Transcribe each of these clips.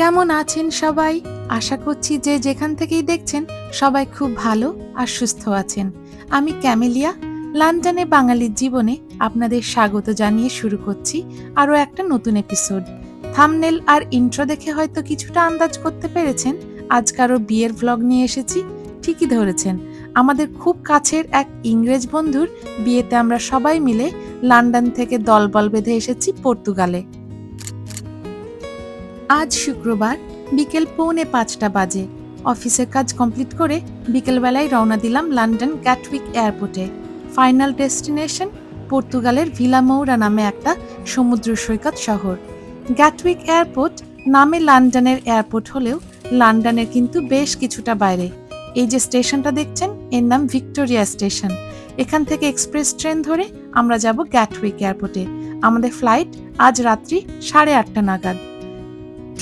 কেমন আছেন সবাই? আশা করছি যে যেখান থেকেই দেখছেন সবাই খুব ভালো আর সুস্থ আছেন। আমি ক্যামেলিয়া, লন্ডনে বাঙালির জীবনে আপনাদের স্বাগত জানিয়ে শুরু করছি আরও একটা নতুন এপিসোড। থামনেল আর ইন্ট্রো দেখে হয়তো কিছুটা আন্দাজ করতে পেরেছেন আজ কারও বিয়ের ভ্লগ নিয়ে এসেছি, ঠিকই ধরেছেন। আমাদের খুব কাছের এক ইংরেজ বন্ধুর বিয়েতে আমরা সবাই মিলে লন্ডন থেকে দলবল বেঁধে এসেছি পর্তুগালে। আজ শুক্রবার বিকেল পৌনে পাঁচটা বাজে। অফিসের কাজ কমপ্লিট করে বিকেলবেলায় রওনা দিলাম লন্ডন গ্যাটউইক এয়ারপোর্টে। ফাইনাল ডেস্টিনেশন পর্তুগালের ভিলামৌরা নামে একটা সমুদ্র সৈকত শহর। গ্যাটউইক এয়ারপোর্ট নামে লন্ডনের এয়ারপোর্ট হলেও লন্ডনের কিন্তু বেশ কিছুটা বাইরে। এই যে স্টেশনটা দেখছেন, এর নাম ভিক্টোরিয়া স্টেশন। এখান থেকে এক্সপ্রেস ট্রেন ধরে আমরা যাব গ্যাটউইক এয়ারপোর্টে। আমাদের ফ্লাইট আজ রাত্রি সাড়ে আটটা নাগাদ।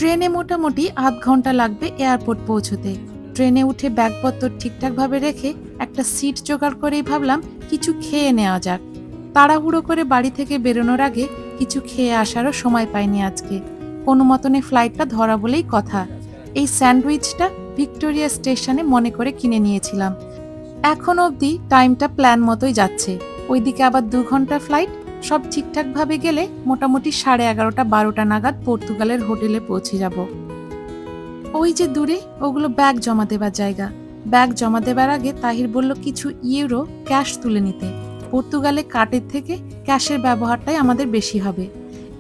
ট্রেনে মোটামুটি আধ ঘণ্টা লাগবে এয়ারপোর্ট পৌঁছতে। ট্রেনে উঠে ব্যাগপত্র ঠিকঠাকভাবে রেখে একটা সিট জোগাড় করেই ভাবলাম কিছু খেয়ে নেওয়া যাক। তাড়াহুড়ো করে বাড়ি থেকে বেরোনোর আগে কিছু খেয়ে আসারও সময় পাইনি আজকে। কোনো মতনে ফ্লাইটটা ধরা বলেই কথা। এই স্যান্ডউইচটা ভিক্টোরিয়া স্টেশনে মনে করে কিনে নিয়েছিলাম। এখন অবধি টাইমটা প্ল্যান মতোই যাচ্ছে। ওইদিকে আবার দু ঘণ্টা ফ্লাইট সব ঠিকঠাকভাবে গেলে মোটামুটি সাড়ে এগারোটা, বারোটা নাগাদ পর্তুগালের হোটেলে পৌঁছে যাব। ওই যে দূরে, ওগুলো ব্যাগ জমা দেবার জায়গা। ব্যাগ জমা দেবার আগে তাহির বলল কিছু ইউরো ক্যাশ তুলে নিতে। পর্তুগালে কার্ডের থেকে ক্যাশের ব্যবহারটাই আমাদের বেশি হবে।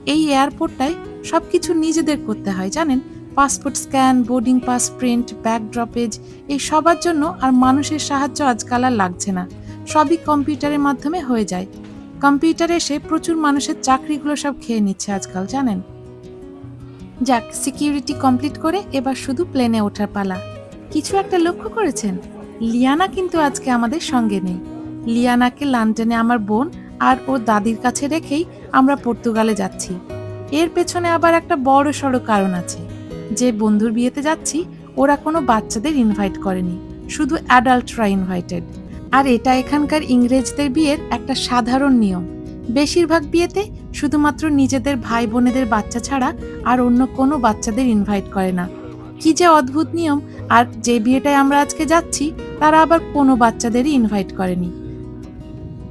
এই এয়ারপোর্টটায় সব কিছু নিজেদের করতে হয়, জানেন? Passport scan, boarding pass, print, bag droppage, এই সবার জন্য আর মানুষের সাহায্য আজকাল আর লাগছে না। সবই কম্পিউটারের মাধ্যমে হয়ে যায়। কম্পিউটার এসে প্রচুর মানুষের চাকরিগুলো সব খেয়ে নিচ্ছে আজকাল, জানেন? যাক, সিকিউরিটি কমপ্লিট করে এবার শুধু প্লেনে ওঠার পালা। কিছু একটা লক্ষ্য করেছেন? লিয়ানা কিন্তু আজকে আমাদের সঙ্গে নেই। লিয়ানাকে লন্ডনে আমার বোন আর ওর দাদির কাছে রেখেই আমরা পর্তুগালে যাচ্ছি। এর পেছনে আবার একটা বড় সড়ো কারণ আছে। যে বন্ধুর বিয়েতে যাচ্ছি, ওরা কোনো বাচ্চাদের ইনভাইট করেনি। শুধু অ্যাডাল্টরা ইনভাইটেড আর এটা এখানকার ইংরেজদের বিয়ের একটা সাধারণ নিয়ম। বেশিরভাগ বিয়েতে শুধুমাত্র নিজেদের ভাই বোনেদের বাচ্চা ছাড়া আর অন্য কোনো বাচ্চাদের ইনভাইট করে না। কি যে অদ্ভুত নিয়ম, আর যে বিয়েটায় আমরা আজকে যাচ্ছি, তারা আবার কোনো বাচ্চাদেরই ইনভাইট করেনি।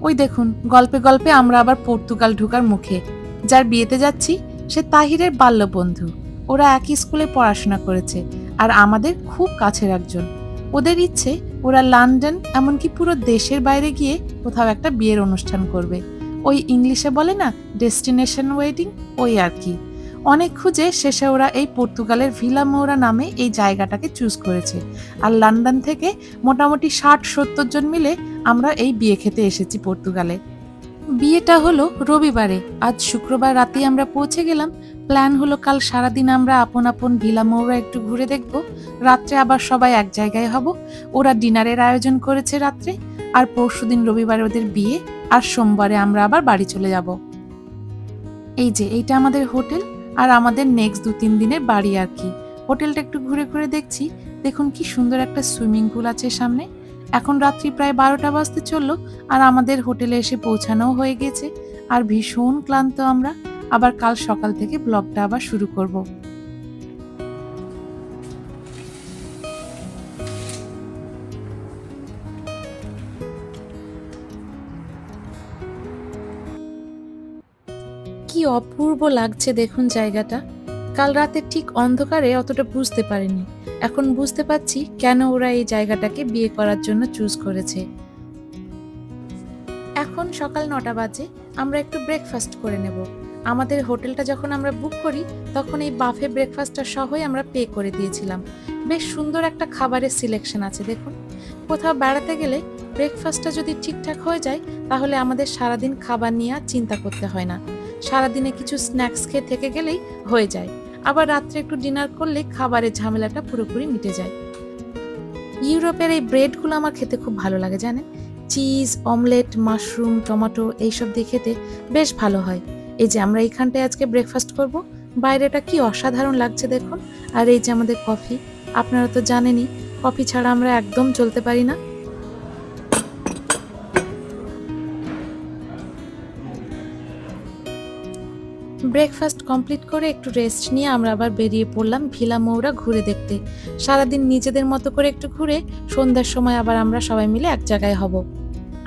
ওই দেখুন, গল্পে গল্পে আমরা আবার পর্তুগাল ঢুকার মুখে। যার বিয়েতে যাচ্ছি, সে তাহিরের বাল্য বন্ধু ওরা একই স্কুলে পড়াশোনা করেছে, আর আমাদের খুব কাছের একজন। ওদের ইচ্ছে ওরা লন্ডন এমনকি পুরো দেশের বাইরে গিয়ে কোথাও একটা বিয়ের অনুষ্ঠান করবে। ওই ইংলিশে বলে না ডেস্টিনেশন ওয়েডিং ওই আর কি। অনেক খুঁজে শেষে ওরা এই পর্তুগালের ভিলা ভিলামোরা নামে এই জায়গাটাকে চুজ করেছে। আর লন্ডন থেকে মোটামুটি ষাট সত্তর জন মিলে আমরা এই বিয়ে খেতে এসেছি পর্তুগালে। বিয়েটা হলো রবিবারে। আজ শুক্রবার রাতেই আমরা পৌঁছে গেলাম প্ল্যান হলো কাল সারাদিন আমরা আপন আপন ভিলামৌরা একটু ঘুরে দেখব। রাত্রে আবার সবাই এক জায়গায় হব। ওরা ডিনারের আয়োজন করেছে রাত্রে, আর পরশুদিন রবিবারে ওদের বিয়ে, আর সোমবারে আমরা আবার বাড়ি চলে যাব। এই যে, এইটা আমাদের হোটেল, আর আমাদের নেক্সট দু তিন দিনের বাড়ি আর কি। হোটেলটা একটু ঘুরে ঘুরে দেখছি। দেখুন কি সুন্দর একটা সুইমিং পুল আছে সামনে। এখন রাত্রি প্রায় বারোটা বাজতে চলল, আর আমাদের হোটেলে এসে পৌঁছানোও হয়ে গেছে। আর ভীষণ ক্লান্ত আমরা। আবার কাল সকাল থেকে ব্লগটা আবার শুরু করব। কি অপূর্ব লাগছে দেখুন জায়গাটা। কাল রাতে ঠিক অন্ধকারে অতটা বুঝতে পারিনি। এখন বুঝতে পারছি কেন ওরা এই জায়গাটাকে বিয়ে করার জন্য চুজ করেছে। এখন সকাল নটা বাজে, আমরা একটু ব্রেকফাস্ট করে নেব। আমাদের হোটেলটা যখন আমরা বুক করি, তখন এই বাফে ব্রেকফাস্টটা সহই আমরা পে করে দিয়েছিলাম। বেশ সুন্দর একটা খাবারের সিলেকশন আছে, দেখুন। কোথাও বেড়াতে গেলে ব্রেকফাস্টটা যদি ঠিকঠাক হয়ে যায়, তাহলে আমাদের সারাদিন খাবার নিয়ে আর চিন্তা করতে হয় না। সারাদিনে কিছু স্ন্যাক্স খেয়ে থেকে গেলেই হয়ে যায়। আবার রাত্রে একটু ডিনার করলে খাবারের ঝামেলাটা পুরোপুরি মিটে যায়। ইউরোপের এই ব্রেডগুলো আমার খেতে খুব ভালো লাগে, জানেন? চিজ অমলেট মাশরুম টমেটো এইসব দিয়ে খেতে বেশ ভালো হয়। এই যে আমরা এইখানটায় আজকে ব্রেকফাস্ট করব, বাইরেটা কি অসাধারণ লাগছে দেখুন। আর এই যে আমাদের কফি আপনারা তো জানেনই কফি ছাড়া আমরা একদম চলতে পারি না। ব্রেকফাস্ট কমপ্লিট করে একটু রেস্ট নিয়ে আমরা আবার বেরিয়ে পড়লাম ভিলা মৌরা ঘুরে দেখতে। সারাদিন নিজেদের মতো করে একটু ঘুরে সন্ধ্যার সময় আবার আমরা সবাই মিলে এক জায়গায় হব।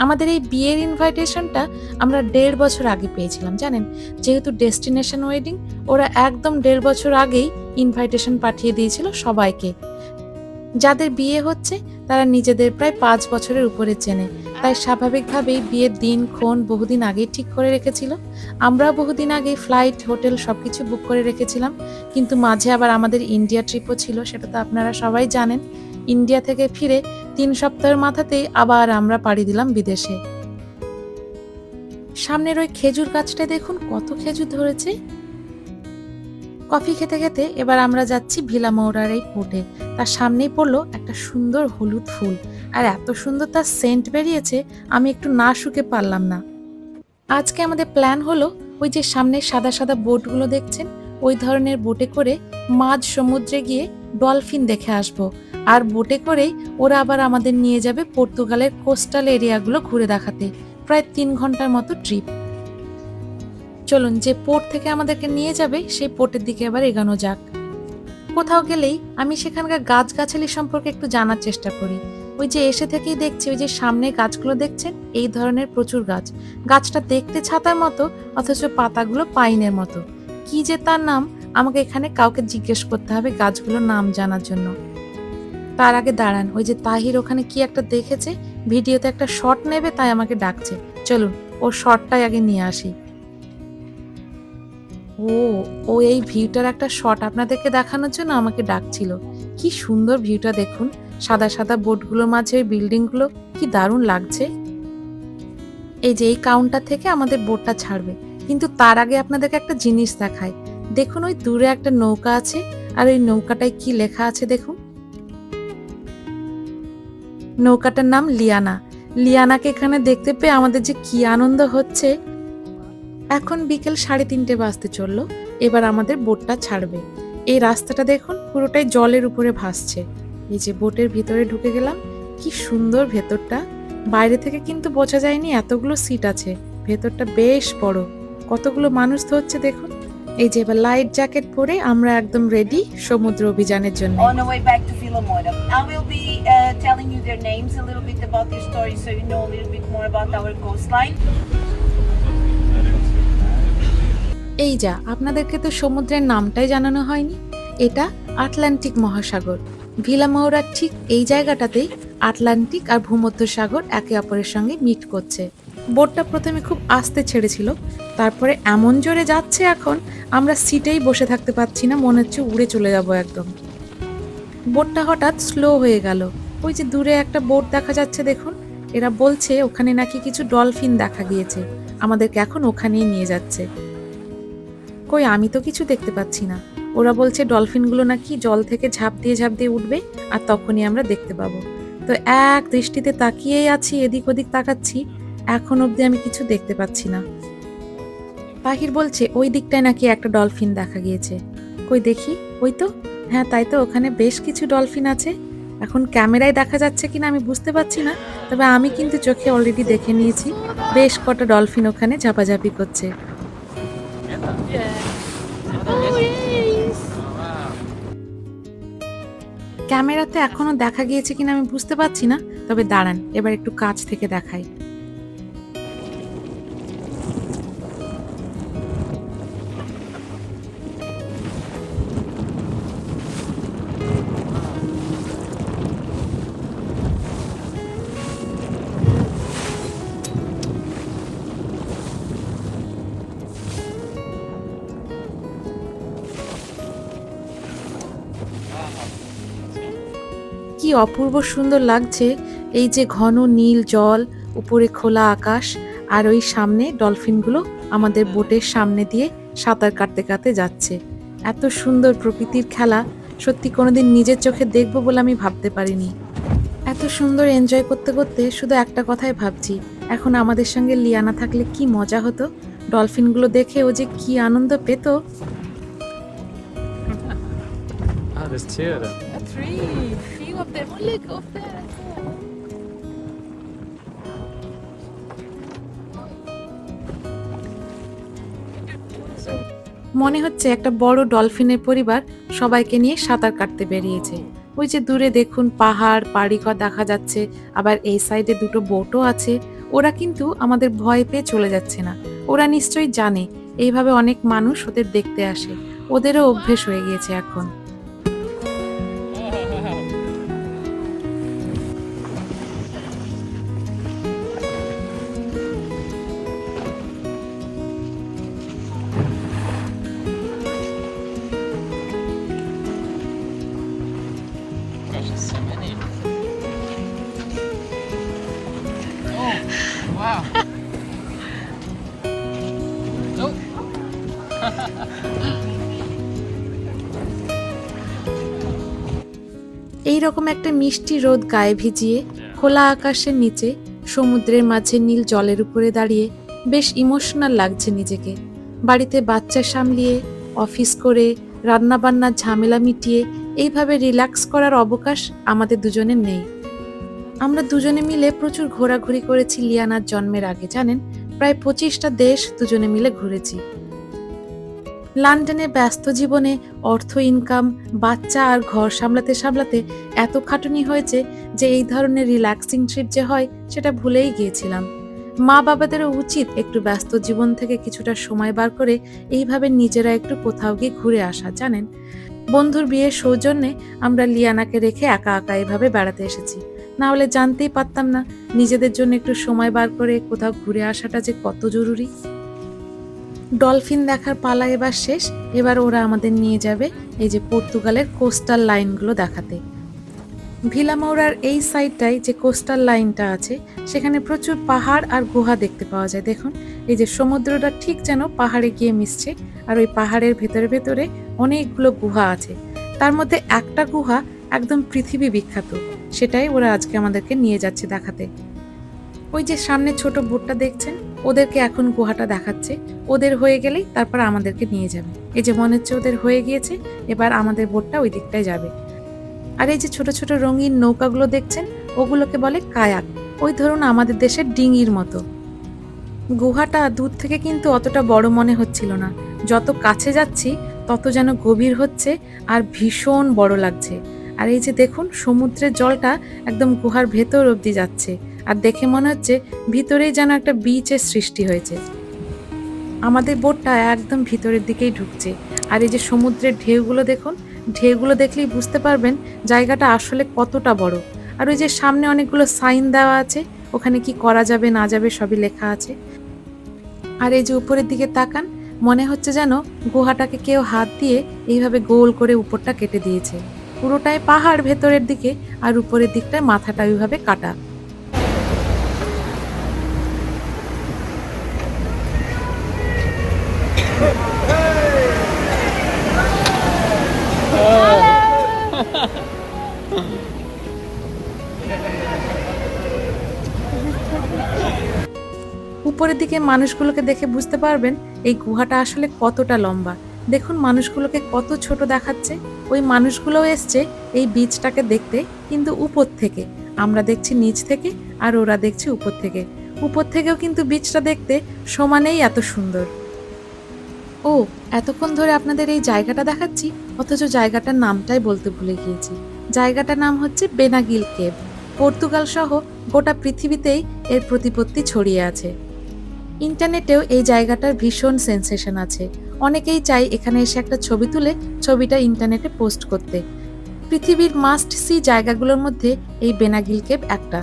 আমাদের এই বিয়ের ইনভাইটেশনটা আমরা দেড় বছর আগে পেয়েছিলাম, জানেন? যেহেতু ডেস্টিনেশন ওয়েডিং ওরা একদম দেড় বছর আগেই ইনভাইটেশন পাঠিয়ে দিয়েছিল সবাইকে। যাদের বিয়ে হচ্ছে, তারা নিজেদের প্রায় পাঁচ বছরের উপরে চেনে। তাই স্বাভাবিকভাবেই বিয়ের দিন, ক্ষণ বহুদিন আগেই ঠিক করে রেখেছিল। আমরাও বহুদিন আগে ফ্লাইট হোটেল সব কিছু বুক করে রেখেছিলাম। কিন্তু মাঝে আবার আমাদের ইন্ডিয়া ট্রিপও ছিল, সেটা তো আপনারা সবাই জানেন। ইন্ডিয়া থেকে ফিরে তিন সপ্তাহের মাথাতেই আবার আমরা পাড়ি দিলাম বিদেশে। সামনের ওই খেজুর গাছটা দেখুন কত খেজুর ধরেছে। কফি খেতে খেতে এবার আমরা যাচ্ছি ভিলা মৌরার এই পোর্টে তার সামনেই পড়ল একটা সুন্দর হলুদ ফুল। আর এত সুন্দর তার সেন্ট বেরিয়েছে, আমি একটু না শুকে পারলাম না। আজকে আমাদের প্ল্যান হলো ওই যে সামনে সাদা সাদা বোটগুলো দেখছেন, ওই ধরনের বোটে করে মাঝ সমুদ্রে গিয়ে ডলফিন দেখে আসব। আর বোটে করেই ওরা আবার আমাদের নিয়ে যাবে পর্তুগালের কোস্টাল এরিয়াগুলো ঘুরে দেখাতে, প্রায় তিন ঘণ্টার মতো ট্রিপ। চলুন, যে পোর্ট থেকে আমাদেরকে নিয়ে যাবে, সেই পোর্টের দিকে এবার এগানো যাক। কোথাও গেলেই আমি সেখানকার গাছগাছালি সম্পর্কে একটু জানার চেষ্টা করি। ওই যে এসে থেকেই দেখছি, ওই যে সামনে গাছগুলো দেখছেন? এই ধরনের প্রচুর গাছ। গাছটা দেখতে ছাতার মতো, অথচ পাতাগুলো পাইনের মতো। কি যে তার নাম, আমাকে এখানে কাউকে জিজ্ঞেস করতে হবে গাছগুলোর নাম জানার জন্য। তার আগে দাঁড়ান, ওই যে তাহির ওখানে কি একটা দেখেছে? ভিডিওতে একটা শট নেবে, তাই আমাকে ডাকছে। চলুন ও শটটাই আগে নিয়ে আসি। ও ও এই ভিউটার একটা শট আপনাদেরকে দেখানোর জন্য আমাকে ডাকছিল। কি সুন্দর ভিউটা দেখুন। সাদা সাদা বোটগুলোর মাঝে ওই বিল্ডিংগুলো কি দারুণ লাগছে। এই যে এই কাউন্টার থেকে আমাদের বোটটা ছাড়বে। কিন্তু তার আগে আপনাদেরকে একটা জিনিস দেখায় দেখুন, ওই দূরে একটা নৌকা আছে। আর ওই নৌকাটায় কি লেখা আছে দেখুন। নৌকাটার নাম লিয়ানা। লিয়ানাকে এখানে দেখতে পেয়ে আমাদের যে কি আনন্দ হচ্ছে। এখন বিকেল সাড়ে তিনটে বাজতে চলল, এবার আমাদের বোটটা ছাড়বে। এই রাস্তাটা দেখুন, পুরোটাই জলের উপরে ভাসছে। এই যে বোটের ভিতরে ঢুকে গেলাম, কি সুন্দর ভেতরটা। বাইরে থেকে কিন্তু বোঝা যায়নি এতগুলো সিট আছে, ভেতরটা বেশ বড়। কতগুলো মানুষ তো হচ্ছে দেখুন। এই যে এবার লাইট জ্যাকেট পরে আমরা একদম রেডি সমুদ্র অভিযানের জন্য on the way back to Villamoira. I will be uh, telling you their names, a little bit about their story, so you know a little bit more about our coastline. এই যা আপনাদেরকে তো সমুদ্রের নামটাই জানানো হয়নি এটা আটলান্টিক মহাসাগর ভিলামৌরার ঠিক এই জায়গাটাতেই আটলান্টিক আর ভূমধ্য সাগর একে অপরের সঙ্গে মিট করছে বোটটা প্রথমে খুব আস্তে ছেড়েছিল, তারপরে এমন জোরে যাচ্ছে এখন, আমরা সিটেই বসে থাকতে পারছি না, মনে হচ্ছে উড়ে চলে যাব একদম। বোটটা হঠাৎ স্লো হয়ে গেল। ওই যে দূরে একটা বোট দেখা যাচ্ছে দেখুন, এরা বলছে ওখানে নাকি কিছু ডলফিন দেখা গিয়েছে, আমাদেরকে এখন ওখানেই নিয়ে যাচ্ছে। কই, আমি তো কিছু দেখতে পাচ্ছি না। ওরা বলছে ডলফিনগুলো নাকি জল থেকে ঝাঁপ দিয়ে ঝাঁপ দিয়ে উঠবে, আর তখনই আমরা দেখতে পাবো। তো এক দৃষ্টিতে তাকিয়েই আছি, এদিক ওদিক তাকাচ্ছি এখন অবধি আমি কিছু দেখতে পাচ্ছি না। পাখির বলছে, ওই দিকটায় নাকি একটা ডলফিন দেখা গিয়েছে। কই দেখি? ওই তো? হ্যাঁ তাই তো, ওখানে বেশ কিছু ডলফিন আছে। এখন ক্যামেরায় দেখা যাচ্ছে কিনা আমি বুঝতে পারছি না, তবে আমি কিন্তু চোখে অলরেডি দেখে নিয়েছি, বেশ কটা ডলফিন ওখানে ঝাপাঝাপি করছে। ক্যামেরাতে এখনও দেখা গিয়েছে কিনা আমি বুঝতে পারছি না, তবে দাঁড়ান, এবার একটু কাছ থেকে দেখাই। কি অপূর্ব সুন্দর লাগছে এই যে ঘন নীল জল, উপরে খোলা আকাশ, আর ওই সামনে ডলফিনগুলো আমাদের বোটের সামনে দিয়ে সাঁতার কাটতে কাটতে যাচ্ছে। এত সুন্দর প্রকৃতির খেলা, সত্যি কোনোদিন নিজের চোখে দেখব বলে আমি ভাবতে পারিনি। এত সুন্দর এনজয় করতে করতে শুধু একটা কথাই ভাবছি, এখন আমাদের সঙ্গে লিয়ানা থাকলে কি মজা হতো? ডলফিনগুলো দেখে ও যে কি আনন্দ পেত। Ah, das Tiere. A tree. Few of them. Oh, look up there. মনে হচ্ছে একটা বড় ডলফিনের পরিবার সবাইকে নিয়ে সাঁতার কাটতে বেরিয়েছে ওই যে দূরে দেখুন পাহাড় বাড়িঘর দেখা যাচ্ছে আবার এই সাইডে দুটো বোটও আছে ওরা কিন্তু আমাদের ভয় পেয়ে চলে যাচ্ছে না ওরা নিশ্চয়ই জানে এইভাবে অনেক মানুষ ওদের দেখতে আসে ওদেরও অভ্যেস হয়ে গিয়েছে এখন wow. oh. এই রকম একটা মিষ্টি রোদ গায়ে ভিজিয়ে খোলা আকাশের নিচে সমুদ্রের মাঝে নীল জলের উপরে দাঁড়িয়ে বেশ ইমোশনাল লাগছে নিজেকে বাড়িতে বাচ্চা সামলিয়ে অফিস করে রান্নাবান্নার ঝামেলা মিটিয়ে এইভাবে রিল্যাক্স করার অবকাশ আমাদের দুজনের নেই আমরা দুজনে মিলে প্রচুর ঘোরাঘুরি করেছি লিয়ানার জন্মের আগে, জানেন? প্রায় পঁচিশটা দেশ দুজনে মিলে ঘুরেছি। লন্ডনে ব্যস্ত জীবনে অর্থ, ইনকাম, বাচ্চা আর ঘর সামলাতে সামলাতে এত খাটুনি হয়েছে যে এই ধরনের রিল্যাক্সিং ট্রিপ যে হয়, সেটা ভুলেই গিয়েছিলাম। মা বাবাদেরও উচিত একটু ব্যস্ত জীবন থেকে কিছুটা সময় বার করে এইভাবে নিজেরা একটু কোথাও গিয়ে ঘুরে আসা, জানেন? বন্ধুর বিয়ের সৌজন্যে আমরা লিয়ানাকে রেখে একা একা এভাবে বেড়াতে এসেছি। না হলে জানতেই পারতাম না নিজেদের জন্য একটু সময় বার করে কোথাও ঘুরে আসাটা যে কত জরুরি। ডলফিন দেখার পালা এবার শেষ, এবার ওরা আমাদের নিয়ে যাবে এই যে পর্তুগালের কোস্টাল লাইনগুলো দেখাতে। ভিলামৌরার এই সাইডটায় যে কোস্টাল লাইনটা আছে, সেখানে প্রচুর পাহাড় আর গুহা দেখতে পাওয়া যায়। দেখুন, এই যে সমুদ্রটা ঠিক যেন পাহাড়ে গিয়ে মিশছে আর ওই পাহাড়ের ভেতরে ভেতরে অনেকগুলো গুহা আছে। তার মধ্যে একটা গুহা একদম পৃথিবী বিখ্যাত। সেটাই ওরা আজকে আমাদেরকে নিয়ে যাচ্ছে দেখাতে। ওই যে সামনে ছোট বোটটা দেখছেন? ওদেরকে এখন গুহাটা দেখাচ্ছে। ওদের হয়ে গেলেই তারপর আমাদেরকে নিয়ে যাবে। এই যে মনে হচ্ছে ওদের হয়ে গিয়েছে, এবার আমাদের বোটটা ওই দিকটায় যাবে। আর এই যে ছোট ছোট রঙিন নৌকাগুলো দেখছেন, ওগুলোকে বলে কায়াক। ওই ধরুন আমাদের দেশের ডিঙির মতো। গুহাটা দূর থেকে কিন্তু অতটা বড় মনে হচ্ছিল না। যত কাছে যাচ্ছি, তত যেন গভীর হচ্ছে আর ভীষণ বড় লাগছে। আর এই যে দেখুন, সমুদ্রের জলটা একদম গুহার ভেতর অবধি যাচ্ছে। আর দেখে মনে হচ্ছে ভিতরেই যেন একটা বিচের সৃষ্টি হয়েছে। আমাদের বোটটা একদম ভিতরের দিকেই ঢুকছে। আর এই যে সমুদ্রের ঢেউগুলো দেখুন, ঢেউগুলো দেখলেই বুঝতে পারবেন জায়গাটা আসলে কতটা বড়। আর ওই যে সামনে অনেকগুলো সাইন দেওয়া আছে, ওখানে কি করা যাবে, না যাবে সবই লেখা আছে। আর এই যে উপরের দিকে তাকান, মনে হচ্ছে যেন গুহাটাকে কেউ হাত দিয়ে এইভাবে গোল করে উপরটা কেটে দিয়েছে। পুরোটাই পাহাড় ভেতরের দিকে আর উপরের দিকটায় মাথাটা ওইভাবে কাটা। উপরের দিকে মানুষগুলোকে দেখে বুঝতে পারবেন এই গুহাটা আসলে কতটা লম্বা। দেখুন মানুষগুলোকে কত ছোট দেখাচ্ছে। ওই মানুষগুলোও এসছে এই বীজটাকে দেখতে, কিন্তু উপর থেকে। আমরা দেখছি নিচ থেকে আর ওরা দেখছে উপর থেকে। উপর থেকেও কিন্তু বীজটা দেখতে সমানেই এত সুন্দর। ও, এতক্ষণ ধরে আপনাদের এই জায়গাটা দেখাচ্ছি, অথচ জায়গাটার নামটাই বলতে ভুলে গিয়েছি। জায়গাটার নাম হচ্ছে বেনাগিল কেভ। পর্তুগাল সহ গোটা পৃথিবীতেই এর প্রতিপত্তি ছড়িয়ে আছে। ইন্টারনেটেও এই জায়গাটার ভীষণ সেন্সেশন আছে। অনেকেই চাই এখানে এসে একটা ছবি তুলে ছবিটা ইন্টারনেটে পোস্ট করতে। পৃথিবীর মাস্ট সি জায়গাগুলোর মধ্যে এই বেনাগিল কেভ একটা।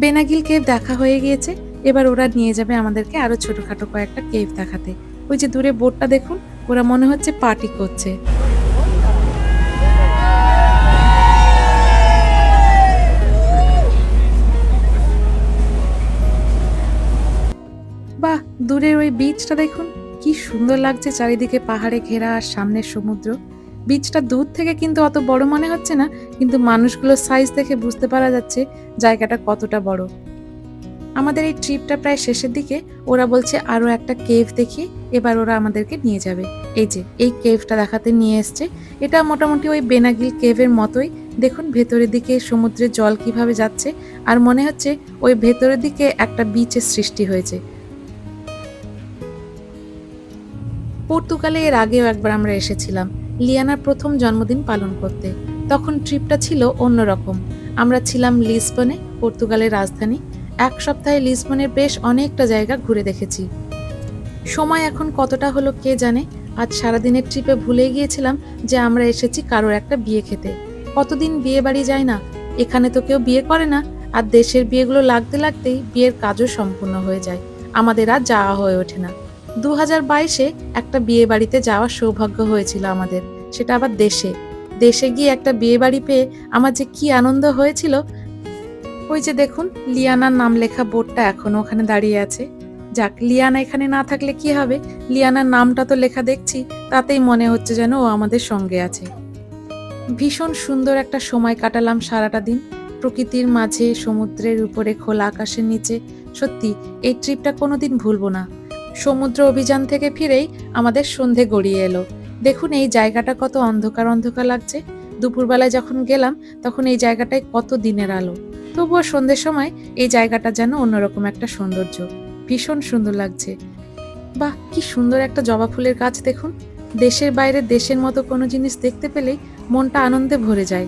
বেনাগিল কেভ দেখা হয়ে গিয়েছে, এবার ওরা নিয়ে যাবে আমাদেরকে আরও ছোটখাটো কয়েকটা কেভ দেখাতে। ওই যে দূরে বোর্ডটা দেখুন, ওরা মনে হচ্ছে পার্টি করছে। বাহ, দূরের ওই বিচটা দেখুন। কি সুন্দর লাগছে চারিদিকে পাহাড়ে ঘেরা আর সামনের সমুদ্র। বিচটা দূর থেকে কিন্তু অত বড় মনে হচ্ছে না, কিন্তু মানুষগুলোর সাইজ দেখে বুঝতে পারা যাচ্ছে জায়গাটা কতটা বড়। আমাদের এই ট্রিপটা প্রায় শেষের দিকে, ওরা বলছে আরও একটা কেভ দেখিয়ে এবার ওরা আমাদেরকে নিয়ে যাবে। এই যে, এই কেভটা দেখাতে নিয়ে এসছে। এটা মোটামুটি ওই বেনাগিল কেভের মতোই। দেখুন ভেতরের দিকে সমুদ্রের জল কীভাবে যাচ্ছে, আর মনে হচ্ছে ওই ভেতরের দিকে একটা বিচের সৃষ্টি হয়েছে। পর্তুগালে এর আগেও একবার আমরা এসেছিলাম, লিয়ানার প্রথম জন্মদিন পালন করতে। তখন ট্রিপটা ছিল অন্যরকম। আমরা ছিলাম লিসবনে, পর্তুগালের রাজধানী। এক সপ্তাহে লিসবনের বেশ অনেকটা জায়গা ঘুরে দেখেছি। সময় এখন কতটা হলো কে জানে? আজ সারাদিনের ট্রিপে ভুলে গিয়েছিলাম যে আমরা এসেছি কারোর একটা বিয়ে খেতে। কতদিন বিয়ে বাড়ি যায় না? এখানে তো কেউ বিয়ে করে না। আর দেশের বিয়েগুলো লাগতে লাগতেই বিয়ের কাজও সম্পূর্ণ হয়ে যায়। আমাদের আর যাওয়া হয়ে ওঠে না। দু হাজার বাইশে একটা বিয়ে বাড়িতে যাওয়ার সৌভাগ্য হয়েছিল আমাদের। সেটা আবার দেশে। দেশে গিয়ে একটা বিয়ে বাড়ি পেয়ে আমার যে কি আনন্দ হয়েছিল, ওই যে দেখুন, লিয়ানার নাম লেখা বোর্ডটা এখনও ওখানে দাঁড়িয়ে আছে। যাক, লিয়ানা এখানে না থাকলে কি হবে? লিয়ানার নামটা তো লেখা দেখছি, তাতেই মনে হচ্ছে যেন ও আমাদের সঙ্গে আছে। ভীষণ সুন্দর একটা সময় কাটালাম সারাটা দিন। প্রকৃতির মাঝে, সমুদ্রের উপরে, খোলা আকাশের নিচে। সত্যি, এই ট্রিপটা কোনোদিন ভুলবো না। সমুদ্র অভিযান থেকে ফিরেই আমাদের সন্ধে গড়িয়ে এলো। দেখুন এই জায়গাটা কত অন্ধকার অন্ধকার লাগছে। দুপুরবেলায় যখন গেলাম, তখন এই জায়গাটায় কত দিনের আলো। তবুও সন্ধ্যের সময় এই জায়গাটা যেন অন্যরকম একটা সৌন্দর্য। ভীষণ সুন্দর লাগছে। বাহ, কি সুন্দর একটা জবা ফুলের গাছ দেখুন। দেশের বাইরে দেশের মতো কোনো জিনিস দেখতে পেলেই মনটা আনন্দে ভরে যায়।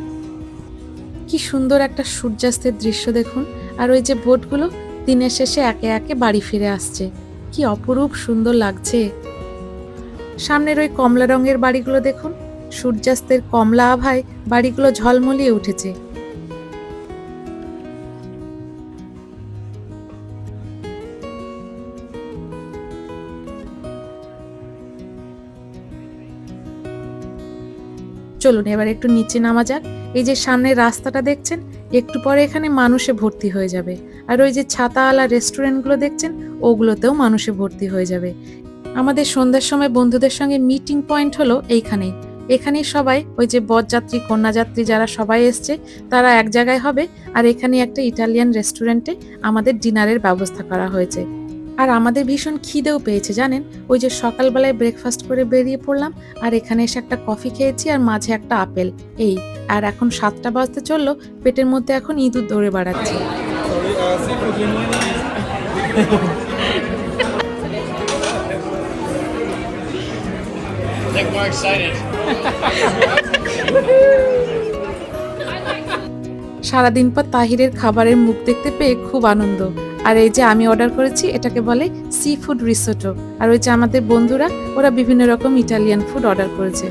কি সুন্দর একটা সূর্যাস্তের দৃশ্য দেখুন। আর ওই যে বোটগুলো দিনের শেষে একে একে বাড়ি ফিরে আসছে। কি অপরূপ সুন্দর লাগছে। সামনের ওই কমলা রঙের বাড়িগুলো দেখুন। সূর্যাস্তের কমলা আভায় বাড়িগুলো ঝলমলিয়ে উঠেছে। চলুন, এবার একটু নিচে নামা যাক। এই যে সামনে রাস্তাটা দেখছেন, একটু পরে এখানে মানুষে ভর্তি হয়ে যাবে। আর ওই যে ছাতাওয়ালা রেস্টুরেন্টগুলো দেখছেন, ওগুলোতেও মানুষে ভর্তি হয়ে যাবে। আমাদের সন্ধ্যার সময় বন্ধুদের সঙ্গে মিটিং পয়েন্ট হলো এইখানেই। এখানেই সবাই, ওই যে বরযাত্রী কন্যাযাত্রী যারা সবাই এসছে, তারা এক জায়গায় হবে। আর এখানে একটা ইটালিয়ান রেস্টুরেন্টে আমাদের ডিনারের ব্যবস্থা করা হয়েছে। আর আমাদের ভীষণ খিদেও পেয়েছে জানেন? ওই যে সকালবেলায় ব্রেকফাস্ট করে বেরিয়ে পড়লাম আর এখানে এসে একটা কফি খেয়েছি আর মাঝে একটা আপেল। এই আর এখন সাতটা বাজতে চলল পেটের মধ্যে এখন ইঁদুর দৌড়ে বেড়াচ্ছে. সারাদিন পর তাহিরের খাবারের মুখ দেখতে পেয়ে খুব আনন্দ। আর এই যে আমি অর্ডার করেছি, এটাকে বলে সি ফুড রিসোটো আর ওই যে আমাদের বন্ধুরা, ওরা বিভিন্ন রকম ইটালিয়ান ফুড অর্ডার করেছে।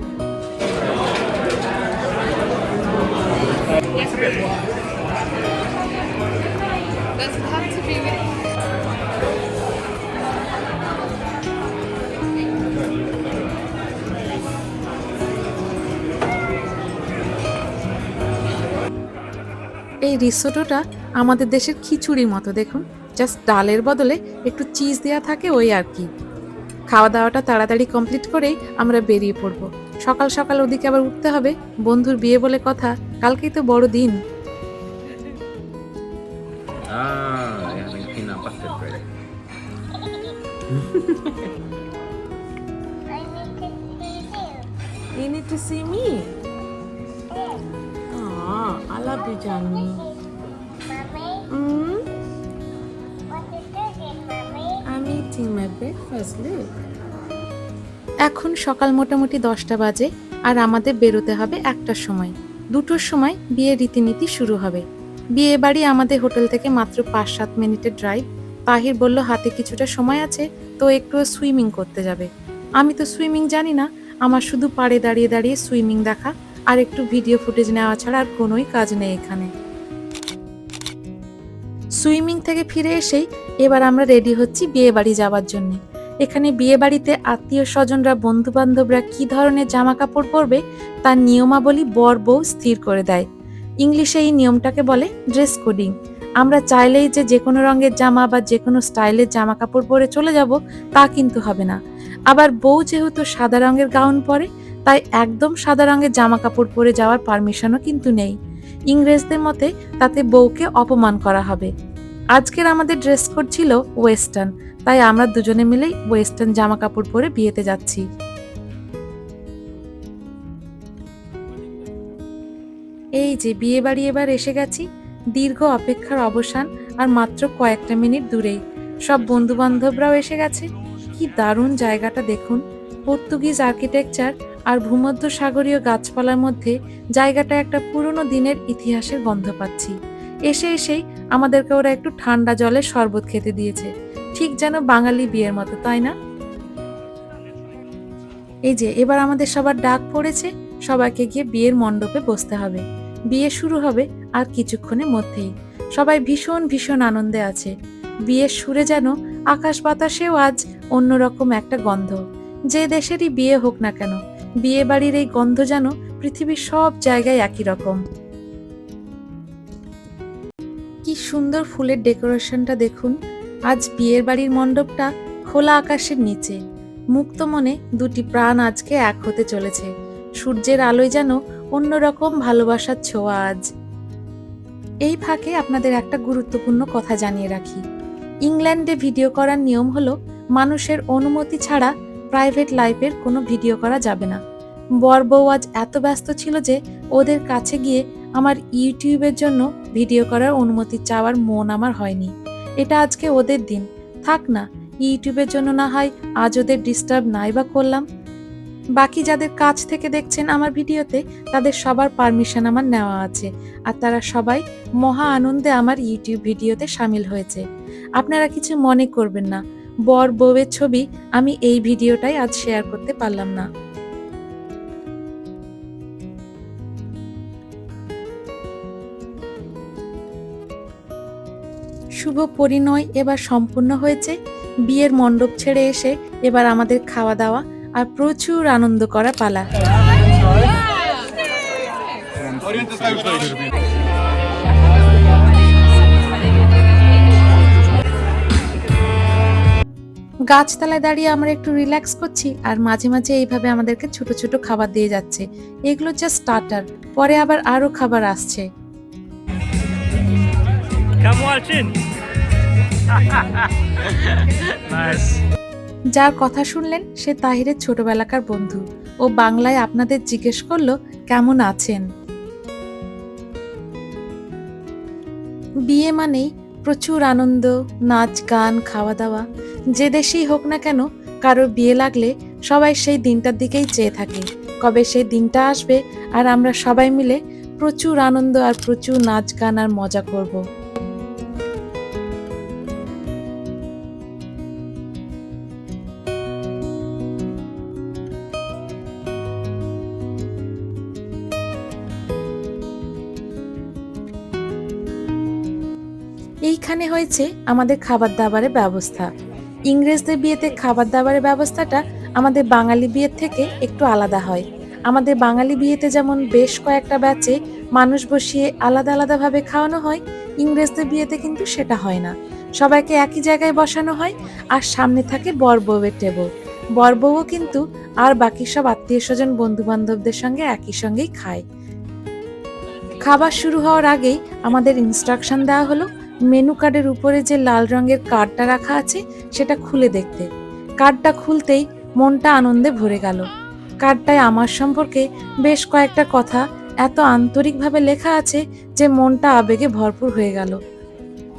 এই রিসোটোটা আমাদের দেশের খিচুড়ির মতো দেখুন। জাস্ট ডালের বদলে একটু চিজ দেওয়া থাকে ওই আর কি। খাওয়া দাওয়াটা তাড়াতাড়ি কমপ্লিট করেই আমরা বেরিয়ে পড়ব। সকাল সকাল ওদিকে আবার উঠতে হবে। বন্ধুর বিয়ে বলে কথা কালকেই তো বড় দিন। Ah. You need to see me. I love you, Johnny. Mm, I'm eating my breakfast, look. এখন সকাল মোটামুটি দশটা বাজে আর আমাদের বেরোতে হবে একটার সময়। দুটোর সময় বিয়ের রীতিনীতি শুরু হবে। বিয়ে বাড়ি আমাদের হোটেল থেকে মাত্র পাঁচ সাত মিনিটের ড্রাইভ তাহির বলল হাতে কিছুটা সময় আছে তো একটু সুইমিং করতে যাবে। আমি তো সুইমিং জানি না আমার শুধু পাড়ে দাঁড়িয়ে দাঁড়িয়ে সুইমিং দেখা। আর একটু ভিডিও ফুটেজ নেওয়া ছাড়া আর কোনোই কাজ নেই এখানে। সুইমিং থেকে ফিরে এসেই এবার আমরা রেডি হচ্ছি বিয়ে বাড়ি যাওয়ার জন্য। এখানে বিয়ে বাড়িতে আত্মীয় স্বজনরা বন্ধু বান্ধবরা কি ধরনের জামা কাপড় পরবে তার নিয়মাবলী বর বউ স্থির করে দেয়। ইংলিশে এই নিয়মটাকে বলে ড্রেস কোডিং আমরা চাইলেই যে যে কোনো রঙের জামা বা যে কোনো স্টাইলের জামা কাপড় পরে চলে যাব তা কিন্তু হবে না। আবার বউ যেহেতু সাদা রঙের গাউন পরে তাই একদম সাদা রঙের জামা কাপড় পরে যাওয়ার পারমিশনও কিন্তু নেই। ইংরেজদের মতে তাতে বউকে অপমান করা হবে। আজকের আমাদের ড্রেস কোড ছিল ওয়েস্টার্ন, তাই আমরা দুজনে মিলেই ওয়েস্টার্ন জামা কাপড় পরে বিয়েতে যাচ্ছি। এই যে বিয়ে বাড়ি এবার এসে গেছি। দীর্ঘ অপেক্ষার অবসান আর মাত্র কয়েকটা মিনিট দূরেই। সব বন্ধু বান্ধবরাও এসে গেছে। কি দারুণ জায়গাটা দেখুন। পর্তুগিজ আর্কিটেকচার আর ভূমধ্য সাগরীয় গাছপালার মধ্যে জায়গাটা একটা পুরনো দিনের ইতিহাসের গন্ধ পাচ্ছি। এসে এসেই আমাদেরকে ওরা একটু ঠান্ডা জলের শরবত খেতে দিয়েছে। ঠিক যেন বাঙালি বিয়ের মতো, তাই না? এই যে, এবার আমাদের সবার ডাক পড়েছে, সবাইকে গিয়ে বিয়ের মণ্ডপে বসতে হবে। বিয়ে শুরু হবে আর কিছুক্ষণের মধ্যেই। সবাই ভীষণ ভীষণ আনন্দে আছে। বিয়ের সুরে যেন আকাশ বাতাসেও আজ অন্যরকম একটা গন্ধ। যে দেশেরই বিয়ে হোক না কেন বিয়ে বাড়ির এই গন্ধ যেন পৃথিবীর সব জায়গায় একই রকম। কি সুন্দর ফুলের ডেকোরেশনটা দেখুন। আজ বিয়ের বাড়ির মণ্ডপটা খোলা আকাশের নিচে। মুক্ত মনে দুটি প্রাণ আজকে এক হতে চলেছে। সূর্যের আলোয় যেন অন্যরকম ভালোবাসার ছোঁয়া আজ। এই ফাঁকে আপনাদের একটা গুরুত্বপূর্ণ কথা জানিয়ে রাখি। ইংল্যান্ডে ভিডিও করার নিয়ম হলো, মানুষের অনুমতি ছাড়া প্রাইভেট লাইফের কোনো ভিডিও করা যাবে না। বর বউ আজ এত ব্যস্ত ছিল যে ওদের কাছে গিয়ে আমার ইউটিউবের জন্য ভিডিও করার অনুমতি চাওয়ার মন আমার হয়নি। এটা আজকে ওদের দিন। থাক না ইউটিউবের জন্য না হয় আজ ওদের ডিস্টার্ব নাই বা করলাম। বাকি যাদের কাছ থেকে দেখছেন আমার ভিডিওতে, তাদের সবার পারমিশন আমার নেওয়া আছে। আর তারা সবাই মহা আনন্দে আমার ইউটিউব ভিডিওতে সামিল হয়েছে। আপনারা কিছু মনে করবেন না। বর বউয়ের ছবি আমি এই ভিডিওটাই আজ শেয়ার করতে পারলাম না। শুভ পরিণয় এবার সম্পূর্ণ হয়েছে। বিয়ের মণ্ডপ ছেড়ে এসে এবার আমাদের খাওয়া দাওয়া আর প্রচুর আনন্দ করা পালা। গাছতলায় দাঁড়িয়ে আমরা একটু রিল্যাক্স করছি আর মাঝে মাঝে এইভাবে আমাদেরকে ছোট ছোট খাবার দিয়ে যাচ্ছে। এগুলো জাস্ট স্টার্টার পরে আবার আরও খাবার আসছে. যার কথা শুনলেন সে তাহিরের ছোটবেলাকার বন্ধু। ও বাংলায় আপনাদের জিজ্ঞেস করল কেমন আছেন? বিয়ে মানেই প্রচুর আনন্দ, নাচ, গান, খাওয়া দাওয়া, যে দেশেই হোক না কেন, কারোর বিয়ে লাগলে সবাই সেই দিনটার দিকেই চেয়ে থাকে। কবে সেই দিনটা আসবে আর আমরা সবাই মিলে প্রচুর আনন্দ আর প্রচুর নাচ, গান আর মজা করব। এইখানে হয়েছে আমাদের খাবার দাবারের ব্যবস্থা। ইংরেজদের বিয়েতে খাবার দাবারের ব্যবস্থাটা আমাদের বাঙালি বিয়ের থেকে একটু আলাদা হয়। আমাদের বাঙালি বিয়েতে যেমন বেশ কয়েকটা ব্যাচে মানুষ বসিয়ে আলাদা আলাদাভাবে খাওয়ানো হয়, ইংরেজদের বিয়েতে কিন্তু সেটা হয় না। সবাইকে একই জায়গায় বসানো হয় আর সামনে থাকে বর বউয়ের টেবল বর বউও কিন্তু আর বাকি সব আত্মীয় স্বজন বন্ধু বান্ধবদের সঙ্গে একই সঙ্গেই খায়। খাবার শুরু হওয়ার আগেই আমাদের ইনস্ট্রাকশন দেওয়া হলো মেনু কার্ডের উপরে যে লাল রঙের কার্ডটা রাখা আছে, সেটা খুলে দেখতে। কার্ডটা খুলতেই মনটা আনন্দে ভরে গেল। কার্ডটায় আমার সম্পর্কে বেশ কয়েকটা কথা এত আন্তরিকভাবে লেখা আছে যে মনটা আবেগে ভরপুর হয়ে গেল।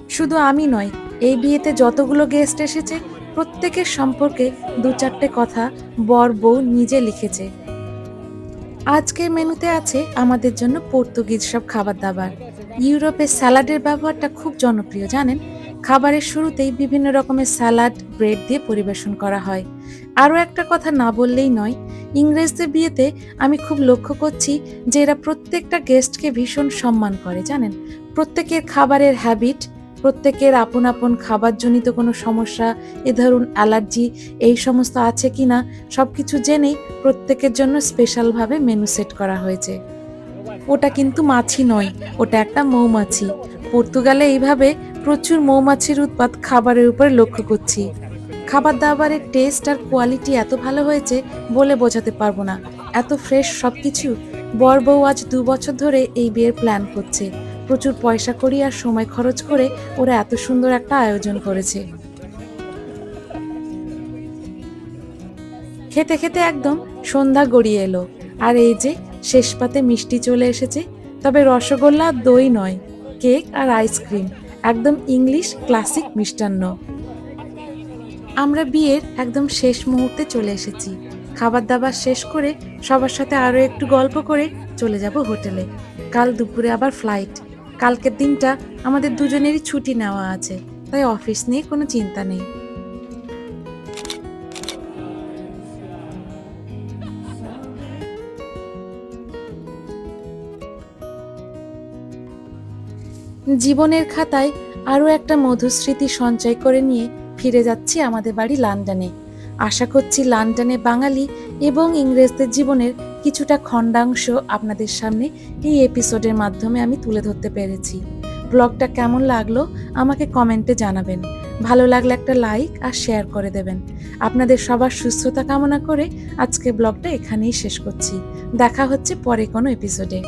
শুধু আমি নয়, এই বিয়েতে যতগুলো গেস্ট এসেছে, প্রত্যেকের সম্পর্কে দু চারটে কথা বর বউ নিজে লিখেছে। আজকের মেনুতে আছে আমাদের জন্য পর্তুগিজ সব খাবার দাবার। ইউরোপে স্যালাডের ব্যবহারটা খুব জনপ্রিয়, জানেন? খাবারের শুরুতেই বিভিন্ন রকমের স্যালাড, ব্রেড দিয়ে পরিবেশন করা হয়। আরও একটা কথা না বললেই নয়, ইংরেজদের বিয়েতে আমি খুব লক্ষ্য করছি যে এরা প্রত্যেকটা গেস্টকে ভীষণ সম্মান করে, জানেন? প্রত্যেকের খাবারের হ্যাবিট প্রত্যেকের আপন আপন খাবারজনিত কোনো সমস্যা, এ ধরুন অ্যালার্জি, এই সমস্ত আছে কিনা, সবকিছু জেনেই প্রত্যেকের জন্য স্পেশালভাবে মেনু সেট করা হয়েছে। ওটা কিন্তু মাছি নয়, ওটা একটা মৌমাছি। পর্তুগালে এইভাবে প্রচুর মৌমাছির উৎপাত খাবারের উপরে লক্ষ্য করছি। খাবার দাবারের টেস্ট আর কোয়ালিটি এত ভালো হয়েছে বলে বোঝাতে পারব না। এত ফ্রেশ সব কিছু বর বউ আজ দু বছর ধরে এই বিয়ের প্ল্যান করছে। প্রচুর পয়সা করি আর সময় খরচ করে ওরা এত সুন্দর একটা আয়োজন করেছে। খেতে খেতে একদম সন্ধ্যা গড়িয়ে এলো। আর এই যে শেষ পাতে মিষ্টি চলে এসেছে, তবে রসগোল্লা, দই নয়, কেক আর আইসক্রিম, একদম ইংলিশ ক্লাসিক মিষ্টান্ন। আমরা বিয়ের একদম শেষ মুহূর্তে চলে এসেছি। খাবার দাবার শেষ করে সবার সাথে আরও একটু গল্প করে চলে যাব হোটেলে। কাল দুপুরে আবার ফ্লাইট। কালকের দিনটা আমাদের দুজনেরই ছুটি নেওয়া আছে, তাই অফিস নিয়ে কোনো চিন্তা নেই। জীবনের খাতায় আরও একটা মধুস্মৃতি সঞ্চয় করে নিয়ে ফিরে যাচ্ছি আমাদের বাড়ি লন্ডনে। আশা করছি লন্ডনে বাঙালি এবং ইংরেজদের জীবনের কিছুটা খণ্ডাংশ আপনাদের সামনে এই এপিসোডের মাধ্যমে আমি তুলে ধরতে পেরেছি। ব্লগটা কেমন লাগল আমাকে কমেন্টে জানাবেন। ভালো লাগলে একটা লাইক আর শেয়ার করে দেবেন। আপনাদের সবার সুস্থতা কামনা করে আজকে ব্লগটা এখানেই শেষ করছি। দেখা হচ্ছে পরে কোনো এপিসোডে।